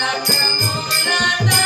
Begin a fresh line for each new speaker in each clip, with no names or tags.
लाख मोलाचा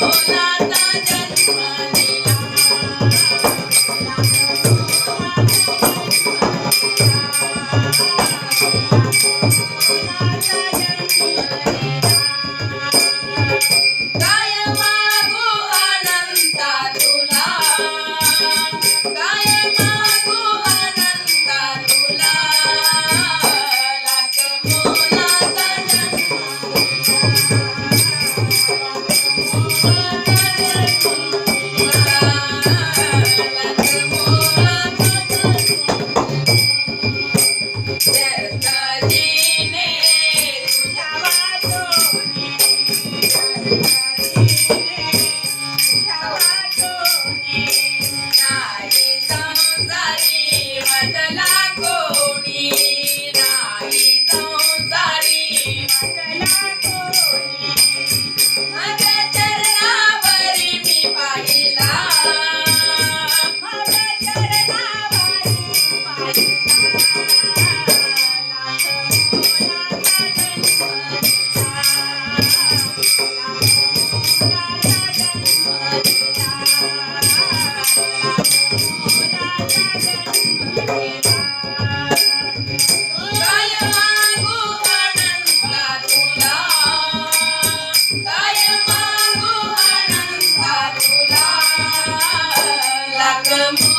जन्म दिला लाख मोलाचा ते सत्य गडे जे तू करशील नाही समर्थ कोणाकडे तू समर्थ असा भेटला लाख मोलाचा जन्म दिला काय मागू अनंता तुला काय मागू अनंता तुला लाख मोलाचा जन्म लाख मोलाचा व्यर्थजीने तुझ्या वाचोने नाही संसारी मजला कोणी Bye.